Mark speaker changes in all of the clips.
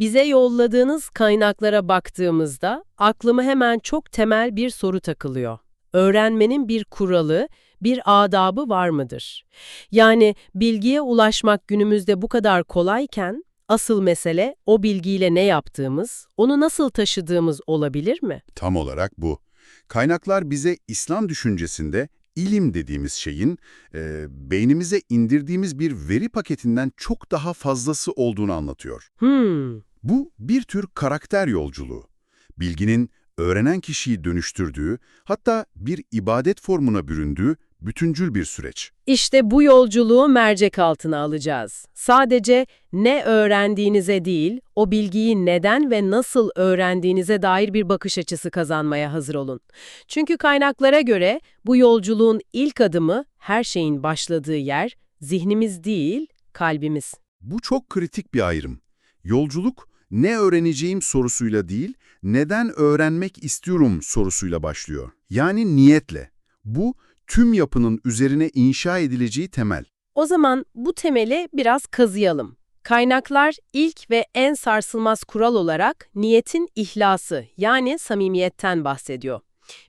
Speaker 1: Bize yolladığınız kaynaklara baktığımızda aklıma hemen çok temel bir soru takılıyor. Öğrenmenin bir kuralı, bir adabı var mıdır? Yani bilgiye ulaşmak günümüzde bu kadar kolayken asıl mesele o bilgiyle ne yaptığımız, onu nasıl taşıdığımız olabilir mi?
Speaker 2: Tam olarak bu. Kaynaklar bize İslam düşüncesinde ilim dediğimiz şeyin e, beynimize indirdiğimiz bir veri paketinden çok daha fazlası olduğunu anlatıyor.
Speaker 1: Hmm,
Speaker 2: Bu bir tür karakter yolculuğu. Bilginin öğrenen kişiyi dönüştürdüğü, hatta bir ibadet formuna büründüğü bütüncül bir süreç.
Speaker 1: işte bu yolculuğu mercek altına alacağız. Sadece ne öğrendiğinize değil, o bilgiyi neden ve nasıl öğrendiğinize dair bir bakış açısı kazanmaya hazır olun. Çünkü kaynaklara göre bu yolculuğun ilk adımı, her şeyin başladığı yer, zihnimiz değil, kalbimiz.
Speaker 2: Bu çok kritik bir ayrım. Yolculuk, ne öğreneceğim sorusuyla değil, neden öğrenmek istiyorum sorusuyla başlıyor. Yani niyetle. Bu, tüm yapının üzerine inşa edileceği temel.
Speaker 1: O zaman bu temeli biraz kazıyalım. Kaynaklar ilk ve en sarsılmaz kural olarak niyetin ihlası yani samimiyetten bahsediyor.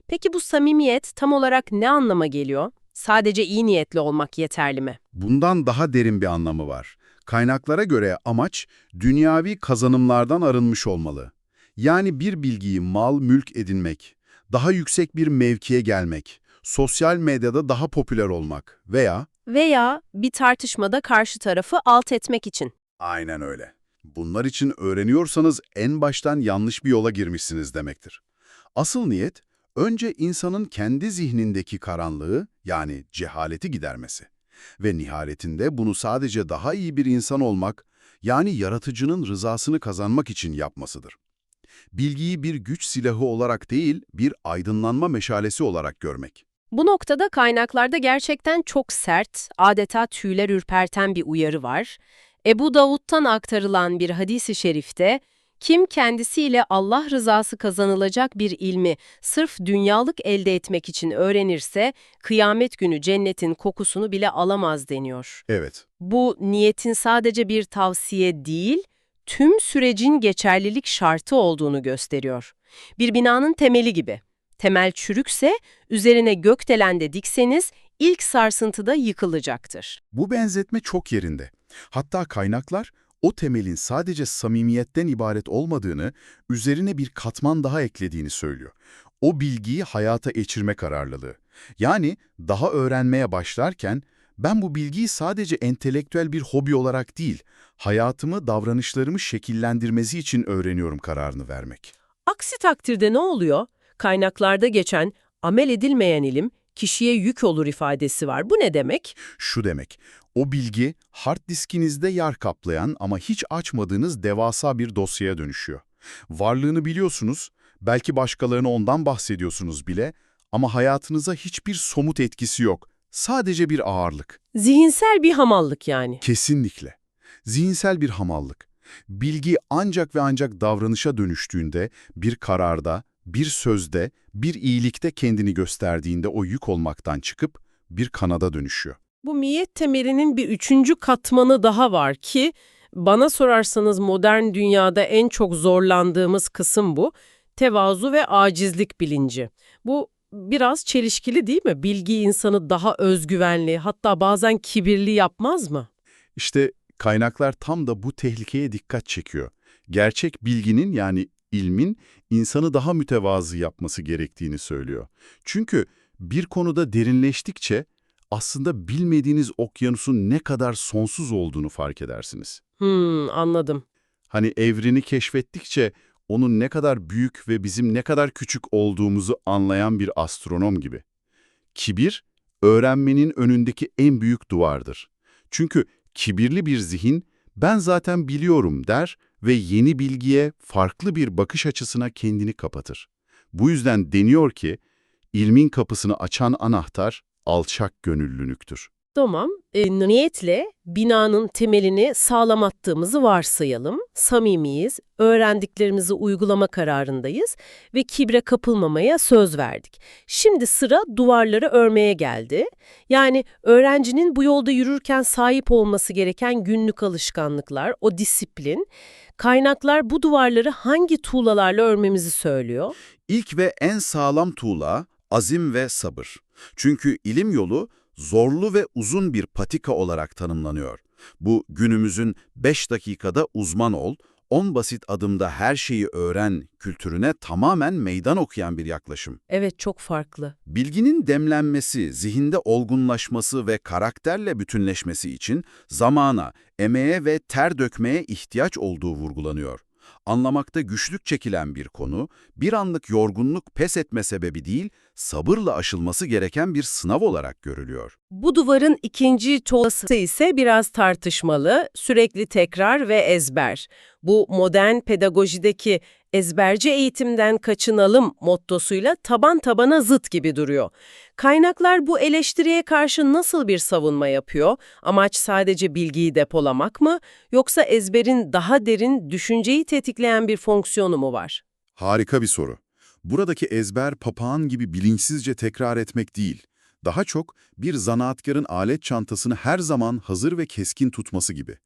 Speaker 1: Peki bu samimiyet tam olarak ne anlama geliyor? Sadece iyi niyetli olmak yeterli mi?
Speaker 2: Bundan daha derin bir anlamı var. Kaynaklara göre amaç, dünyavi kazanımlardan arınmış olmalı. Yani bir bilgiyi mal, mülk edinmek, daha yüksek bir mevkiye gelmek, sosyal medyada daha popüler olmak veya...
Speaker 1: Veya bir tartışmada karşı tarafı alt etmek için.
Speaker 2: Aynen öyle. Bunlar için öğreniyorsanız en baştan yanlış bir yola girmişsiniz demektir. Asıl niyet, önce insanın kendi zihnindeki karanlığı, yani cehaleti gidermesi. Ve nihayetinde bunu sadece daha iyi bir insan olmak, yani yaratıcının rızasını kazanmak için yapmasıdır. Bilgiyi bir güç silahı olarak değil, bir aydınlanma meşalesi olarak görmek.
Speaker 1: Bu noktada kaynaklarda gerçekten çok sert, adeta tüyler ürperten bir uyarı var. Ebu Davud'dan aktarılan bir hadisi şerifte, kim kendisiyle Allah rızası kazanılacak bir ilmi sırf dünyalık elde etmek için öğrenirse, kıyamet günü cennetin kokusunu bile alamaz deniyor.
Speaker 2: Evet,
Speaker 1: Bu niyetin sadece bir tavsiye değil, tüm sürecin geçerlilik şartı olduğunu gösteriyor. Bir binanın temeli gibi. Temel çürükse, üzerine gökdelen de dikseniz ilk sarsıntıda yıkılacaktır.
Speaker 2: Bu benzetme çok yerinde. Hatta kaynaklar o temelin sadece samimiyetten ibaret olmadığını, üzerine bir katman daha eklediğini söylüyor. O bilgiyi hayata geçirme kararlılığı. Yani daha öğrenmeye başlarken ben bu bilgiyi sadece entelektüel bir hobi olarak değil, hayatımı, davranışlarımı şekillendirmesi için öğreniyorum kararını vermek.
Speaker 1: Aksi takdirde ne oluyor? Kaynaklarda geçen amel edilmeyen ilim kişiye yük olur ifadesi var. Bu ne demek?
Speaker 2: Şu demek, o bilgi hard diskinizde yer kaplayan ama hiç açmadığınız devasa bir dosyaya dönüşüyor. Varlığını biliyorsunuz, belki başkalarına ondan bahsediyorsunuz bile ama hayatınıza hiçbir somut etkisi yok. Sadece bir ağırlık.
Speaker 1: Zihinsel bir hamallık yani.
Speaker 2: Kesinlikle. Zihinsel bir hamallık. Bilgi ancak ve ancak davranışa dönüştüğünde, bir kararda, bir sözde, bir iyilikte kendini gösterdiğinde o yük olmaktan çıkıp bir kanada dönüşüyor.
Speaker 1: Bu miyet temelinin bir üçüncü katmanı daha var ki bana sorarsanız modern dünyada en çok zorlandığımız kısım bu. Tevazu ve acizlik bilinci. Bu biraz çelişkili değil mi? Bilgi insanı daha özgüvenli hatta bazen kibirli yapmaz mı?
Speaker 2: İşte kaynaklar tam da bu tehlikeye dikkat çekiyor. Gerçek bilginin yani ilmin insanı daha mütevazı yapması gerektiğini söylüyor. Çünkü bir konuda derinleştikçe aslında bilmediğiniz okyanusun ne kadar sonsuz olduğunu fark edersiniz.
Speaker 1: Hmm, anladım.
Speaker 2: Hani evreni keşfettikçe onun ne kadar büyük ve bizim ne kadar küçük olduğumuzu anlayan bir astronom gibi. Kibir, öğrenmenin önündeki en büyük duvardır. Çünkü kibirli bir zihin, ben zaten biliyorum der ve yeni bilgiye, farklı bir bakış açısına kendini kapatır. Bu yüzden deniyor ki, ilmin kapısını açan anahtar alçak gönüllülüktür.
Speaker 1: Tamam. E, niyetle binanın temelini sağlam attığımızı varsayalım. Samimiyiz, öğrendiklerimizi uygulama kararındayız ve kibre kapılmamaya söz verdik. Şimdi sıra duvarları örmeye geldi. Yani öğrencinin bu yolda yürürken sahip olması gereken günlük alışkanlıklar, o disiplin. Kaynaklar bu duvarları hangi tuğlalarla örmemizi söylüyor?
Speaker 2: İlk ve en sağlam tuğla azim ve sabır. Çünkü ilim yolu zorlu ve uzun bir patika olarak tanımlanıyor. Bu günümüzün 5 dakikada uzman ol, 10 basit adımda her şeyi öğren kültürüne tamamen meydan okuyan bir yaklaşım.
Speaker 1: Evet, çok farklı.
Speaker 2: Bilginin demlenmesi, zihinde olgunlaşması ve karakterle bütünleşmesi için zamana, emeğe ve ter dökmeye ihtiyaç olduğu vurgulanıyor. Anlamakta güçlük çekilen bir konu, bir anlık yorgunluk pes etme sebebi değil, sabırla aşılması gereken bir sınav olarak görülüyor.
Speaker 1: Bu duvarın ikinci tuğlası ise biraz tartışmalı, sürekli tekrar ve ezber. Bu modern pedagojideki ezberci eğitimden kaçınalım mottosuyla taban tabana zıt gibi duruyor. Kaynaklar bu eleştiriye karşı nasıl bir savunma yapıyor? Amaç sadece bilgiyi depolamak mı yoksa ezberin daha derin düşünceyi tetikleyen bir fonksiyonu mu var?
Speaker 2: Harika bir soru. Buradaki ezber papağan gibi bilinçsizce tekrar etmek değil, daha çok bir zanaatkarın alet çantasını her zaman hazır ve keskin tutması gibi.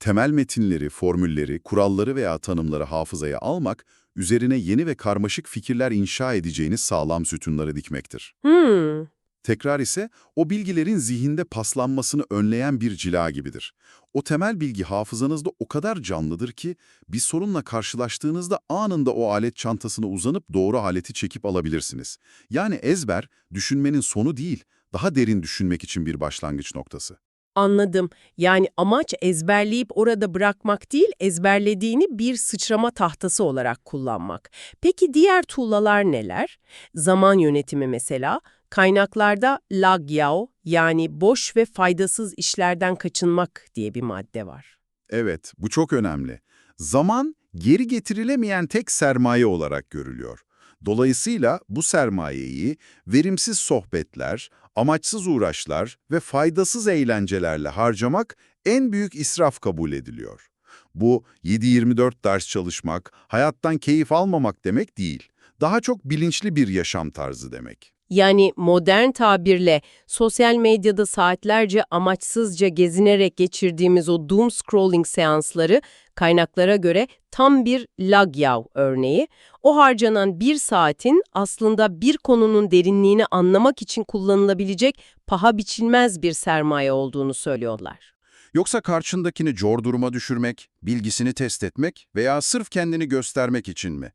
Speaker 2: Temel metinleri, formülleri, kuralları veya tanımları hafızaya almak, üzerine yeni ve karmaşık fikirler inşa edeceğiniz sağlam sütunları dikmektir.
Speaker 1: Hmm,
Speaker 2: Tekrar ise o bilgilerin zihinde paslanmasını önleyen bir cila gibidir. O temel bilgi hafızanızda o kadar canlıdır ki bir sorunla karşılaştığınızda anında o alet çantasına uzanıp doğru aleti çekip alabilirsiniz. Yani ezber düşünmenin sonu değil, daha derin düşünmek için bir başlangıç noktası.
Speaker 1: Anladım. Yani amaç ezberleyip orada bırakmak değil, ezberlediğini bir sıçrama tahtası olarak kullanmak. Peki diğer tuğlalar neler? Zaman yönetimi mesela. Kaynaklarda lagyao yani boş ve faydasız işlerden kaçınmak diye bir madde var.
Speaker 2: Evet, bu çok önemli. Zaman geri getirilemeyen tek sermaye olarak görülüyor. Dolayısıyla bu sermayeyi verimsiz sohbetler, amaçsız uğraşlar ve faydasız eğlencelerle harcamak en büyük israf kabul ediliyor. Bu 7-24 ders çalışmak, hayattan keyif almamak demek değil. Daha çok bilinçli bir yaşam tarzı demek.
Speaker 1: Yani modern tabirle sosyal medyada saatlerce amaçsızca gezinerek geçirdiğimiz o doom scrolling seansları kaynaklara göre tam bir lagyav örneği. O harcanan bir saatin aslında bir konunun derinliğini anlamak için kullanılabilecek paha biçilmez bir sermaye olduğunu söylüyorlar.
Speaker 2: Yoksa karşındakini zor duruma düşürmek, bilgisini test etmek veya sırf kendini göstermek için mi?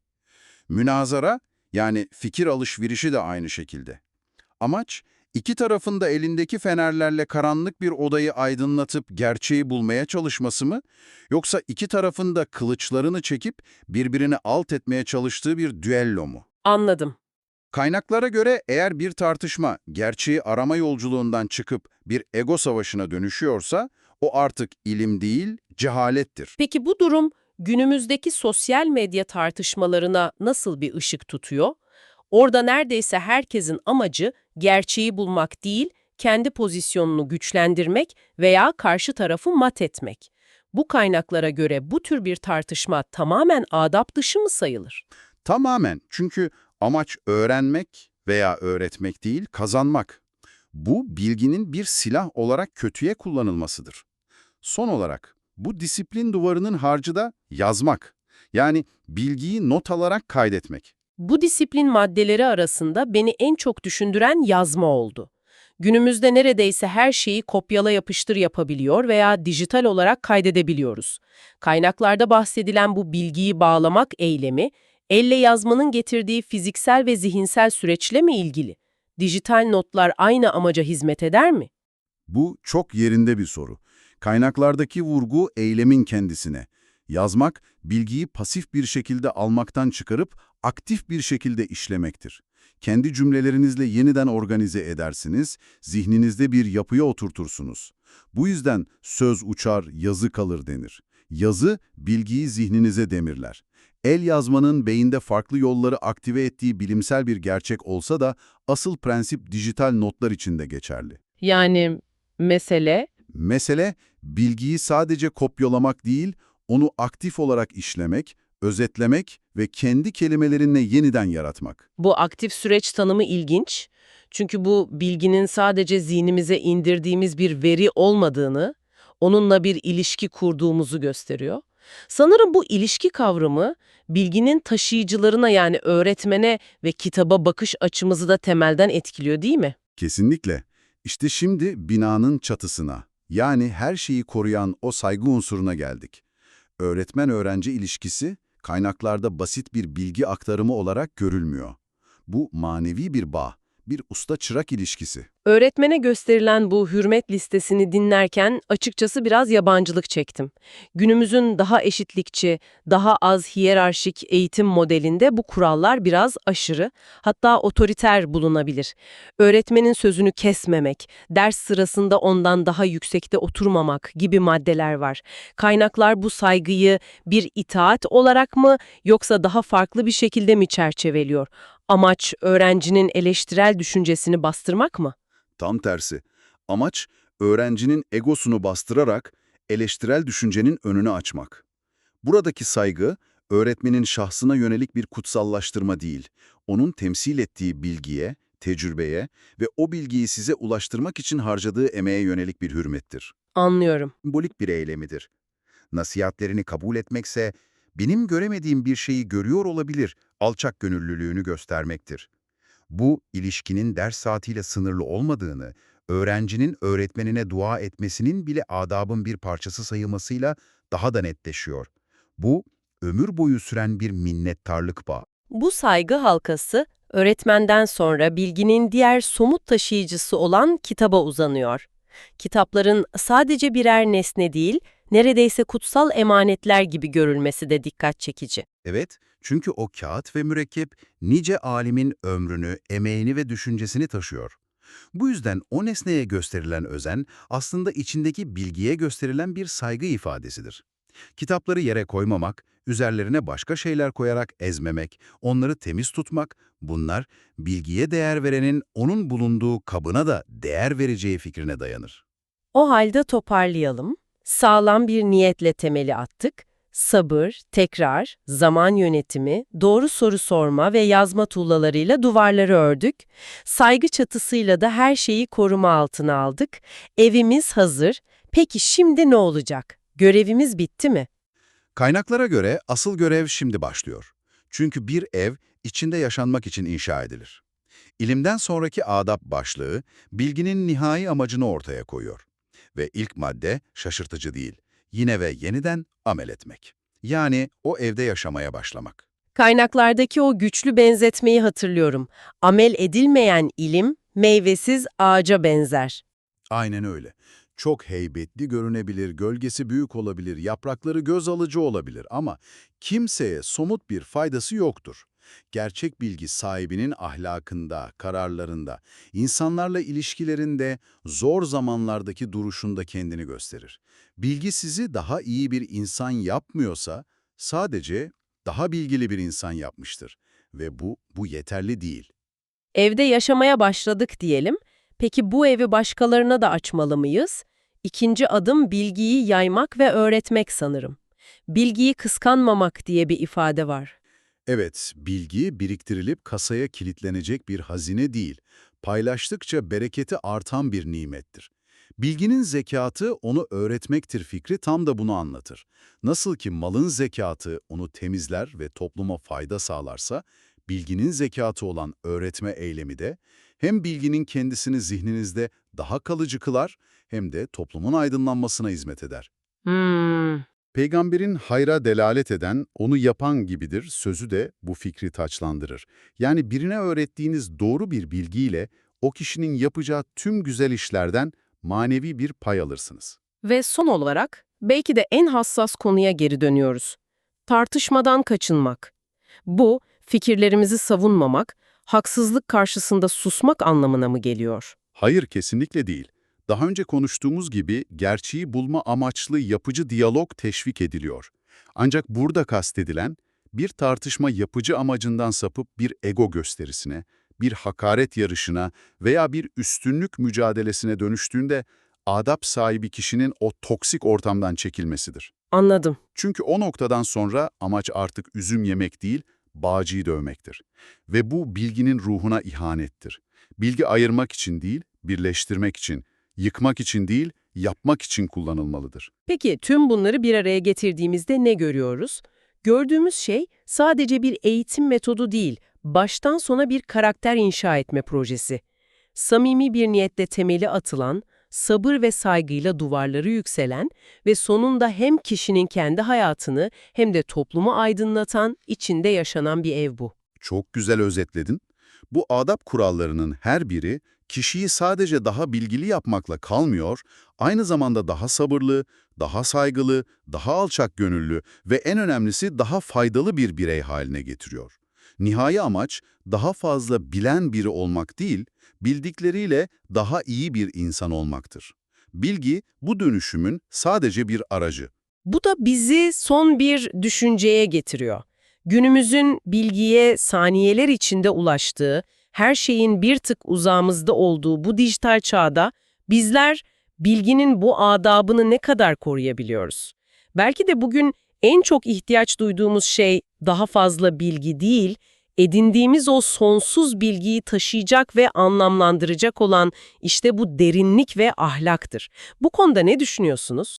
Speaker 2: Münazara, yani fikir alışverişi de aynı şekilde. Amaç, iki tarafında elindeki fenerlerle karanlık bir odayı aydınlatıp gerçeği bulmaya çalışması mı? Yoksa iki tarafında kılıçlarını çekip birbirini alt etmeye çalıştığı bir düello mu?
Speaker 1: Anladım.
Speaker 2: Kaynaklara göre eğer bir tartışma gerçeği arama yolculuğundan çıkıp bir ego savaşına dönüşüyorsa, o artık ilim değil, cehalettir.
Speaker 1: Peki bu durum günümüzdeki sosyal medya tartışmalarına nasıl bir ışık tutuyor? Orada neredeyse herkesin amacı gerçeği bulmak değil, kendi pozisyonunu güçlendirmek veya karşı tarafı mat etmek. Bu kaynaklara göre bu tür bir tartışma tamamen adap dışı mı sayılır?
Speaker 2: Tamamen. Çünkü amaç öğrenmek veya öğretmek değil, kazanmak. Bu bilginin bir silah olarak kötüye kullanılmasıdır. Son olarak bu disiplin duvarının harcı da yazmak. Yani bilgiyi not alarak kaydetmek.
Speaker 1: Bu disiplin maddeleri arasında beni en çok düşündüren yazma oldu. Günümüzde neredeyse her şeyi kopyala yapıştır yapabiliyor veya dijital olarak kaydedebiliyoruz. Kaynaklarda bahsedilen bu bilgiyi bağlamak eylemi, elle yazmanın getirdiği fiziksel ve zihinsel süreçle mi ilgili? Dijital notlar aynı amaca hizmet eder mi?
Speaker 2: Bu çok yerinde bir soru. Kaynaklardaki vurgu eylemin kendisine. Yazmak, bilgiyi pasif bir şekilde almaktan çıkarıp aktif bir şekilde işlemektir. Kendi cümlelerinizle yeniden organize edersiniz, zihninizde bir yapıya oturtursunuz. Bu yüzden söz uçar, yazı kalır denir. Yazı, bilgiyi zihninize demirler. El yazmanın beyinde farklı yolları aktive ettiği bilimsel bir gerçek olsa da asıl prensip dijital notlar için de geçerli.
Speaker 1: Yani mesele
Speaker 2: Mesele, bilgiyi sadece kopyalamak değil, onu aktif olarak işlemek, özetlemek ve kendi kelimelerinle yeniden yaratmak.
Speaker 1: Bu aktif süreç tanımı ilginç. Çünkü bu bilginin sadece zihnimize indirdiğimiz bir veri olmadığını, onunla bir ilişki kurduğumuzu gösteriyor. Sanırım bu ilişki kavramı bilginin taşıyıcılarına yani öğretmene ve kitaba bakış açımızı da temelden etkiliyor değil mi?
Speaker 2: Kesinlikle. İşte şimdi binanın çatısına, yani her şeyi koruyan o saygı unsuruna geldik. Öğretmen-öğrenci ilişkisi kaynaklarda basit bir bilgi aktarımı olarak görülmüyor. Bu manevi bir bağ, bir usta-çırak ilişkisi.
Speaker 1: Öğretmene gösterilen bu hürmet listesini dinlerken açıkçası biraz yabancılık çektim. Günümüzün daha eşitlikçi, daha az hiyerarşik eğitim modelinde bu kurallar biraz aşırı, hatta otoriter bulunabilir. Öğretmenin sözünü kesmemek, ders sırasında ondan daha yüksekte oturmamak gibi maddeler var. Kaynaklar bu saygıyı bir itaat olarak mı yoksa daha farklı bir şekilde mi çerçeveliyor? Amaç öğrencinin eleştirel düşüncesini bastırmak mı?
Speaker 2: Tam tersi. Amaç, öğrencinin egosunu bastırarak eleştirel düşüncenin önünü açmak. Buradaki saygı, öğretmenin şahsına yönelik bir kutsallaştırma değil, onun temsil ettiği bilgiye, tecrübeye ve o bilgiyi size ulaştırmak için harcadığı emeğe yönelik bir hürmettir.
Speaker 1: Anlıyorum.
Speaker 3: sembolik bir eylemidir. Nasihatlerini kabul etmekse, benim göremediğim bir şeyi görüyor olabilir, alçak gönüllülüğünü göstermektir. Bu, ilişkinin ders saatiyle sınırlı olmadığını, öğrencinin öğretmenine dua etmesinin bile adabın bir parçası sayılmasıyla daha da netleşiyor. Bu, ömür boyu süren bir minnettarlık bağı.
Speaker 1: Bu saygı halkası, öğretmenden sonra bilginin diğer somut taşıyıcısı olan kitaba uzanıyor. Kitapların sadece birer nesne değil, neredeyse kutsal emanetler gibi görülmesi de dikkat çekici.
Speaker 3: Evet, çünkü o kağıt ve mürekkep nice alimin ömrünü, emeğini ve düşüncesini taşıyor. Bu yüzden o nesneye gösterilen özen aslında içindeki bilgiye gösterilen bir saygı ifadesidir. Kitapları yere koymamak, üzerlerine başka şeyler koyarak ezmemek, onları temiz tutmak, bunlar bilgiye değer verenin onun bulunduğu kabına da değer vereceği fikrine dayanır.
Speaker 1: O halde toparlayalım. Sağlam bir niyetle temeli attık. Sabır, tekrar, zaman yönetimi, doğru soru sorma ve yazma tuğlalarıyla duvarları ördük. Saygı çatısıyla da her şeyi koruma altına aldık. Evimiz hazır. Peki şimdi ne olacak? Görevimiz bitti mi?
Speaker 2: Kaynaklara göre asıl görev şimdi başlıyor. Çünkü bir ev içinde yaşanmak için inşa edilir. İlimden sonraki adab başlığı, bilginin nihai amacını ortaya koyuyor. Ve ilk madde şaşırtıcı değil, yine ve yeniden amel etmek. Yani o evde yaşamaya başlamak.
Speaker 1: Kaynaklardaki o güçlü benzetmeyi hatırlıyorum. Amel edilmeyen ilim, meyvesiz ağaca benzer.
Speaker 2: Aynen öyle. Çok heybetli görünebilir, gölgesi büyük olabilir, yaprakları göz alıcı olabilir ama kimseye somut bir faydası yoktur. Gerçek bilgi sahibinin ahlakında, kararlarında, insanlarla ilişkilerinde, zor zamanlardaki duruşunda kendini gösterir. Bilgi sizi daha iyi bir insan yapmıyorsa sadece daha bilgili bir insan yapmıştır. Ve bu, bu yeterli değil.
Speaker 1: Evde yaşamaya başladık diyelim. Peki bu evi başkalarına da açmalı mıyız? İkinci adım bilgiyi yaymak ve öğretmek sanırım. Bilgiyi kıskanmamak diye bir ifade var.
Speaker 2: Evet, bilgi biriktirilip kasaya kilitlenecek bir hazine değil, paylaştıkça bereketi artan bir nimettir. Bilginin zekatı onu öğretmektir fikri tam da bunu anlatır. Nasıl ki malın zekatı onu temizler ve topluma fayda sağlarsa, bilginin zekatı olan öğretme eylemi de hem bilginin kendisini zihninizde daha kalıcı kılar hem de toplumun aydınlanmasına hizmet eder.
Speaker 1: Hmm,
Speaker 2: Peygamberin hayra delalet eden, onu yapan gibidir sözü de bu fikri taçlandırır. Yani birine öğrettiğiniz doğru bir bilgiyle o kişinin yapacağı tüm güzel işlerden manevi bir pay alırsınız.
Speaker 1: Ve son olarak belki de en hassas konuya geri dönüyoruz. Tartışmadan kaçınmak. Bu, fikirlerimizi savunmamak, haksızlık karşısında susmak anlamına mı geliyor?
Speaker 2: Hayır, kesinlikle değil. Daha önce konuştuğumuz gibi gerçeği bulma amaçlı yapıcı diyalog teşvik ediliyor. Ancak burada kastedilen, bir tartışma yapıcı amacından sapıp bir ego gösterisine, bir hakaret yarışına veya bir üstünlük mücadelesine dönüştüğünde adap sahibi kişinin o toksik ortamdan çekilmesidir.
Speaker 1: Anladım.
Speaker 2: Çünkü o noktadan sonra amaç artık üzüm yemek değil, bağcıyı dövmektir. Ve bu bilginin ruhuna ihanettir. Bilgi ayırmak için değil, birleştirmek için, yıkmak için değil, yapmak için kullanılmalıdır.
Speaker 1: Peki tüm bunları bir araya getirdiğimizde ne görüyoruz? Gördüğümüz şey sadece bir eğitim metodu değil, baştan sona bir karakter inşa etme projesi. Samimi bir niyetle temeli atılan, sabır ve saygıyla duvarları yükselen ve sonunda hem kişinin kendi hayatını hem de toplumu aydınlatan, içinde yaşanan bir ev bu.
Speaker 2: Çok güzel özetledin. Bu adab kurallarının her biri kişiyi sadece daha bilgili yapmakla kalmıyor, aynı zamanda daha sabırlı, daha saygılı, daha alçak gönüllü ve en önemlisi daha faydalı bir birey haline getiriyor. Nihai amaç daha fazla bilen biri olmak değil, bildikleriyle daha iyi bir insan olmaktır. Bilgi bu dönüşümün sadece bir aracı.
Speaker 1: Bu da bizi son bir düşünceye getiriyor. Günümüzün bilgiye saniyeler içinde ulaştığı, her şeyin bir tık uzağımızda olduğu bu dijital çağda bizler bilginin bu adabını ne kadar koruyabiliyoruz? Belki de bugün en çok ihtiyaç duyduğumuz şey daha fazla bilgi değil, edindiğimiz o sonsuz bilgiyi taşıyacak ve anlamlandıracak olan işte bu derinlik ve ahlaktır. Bu konuda ne düşünüyorsunuz?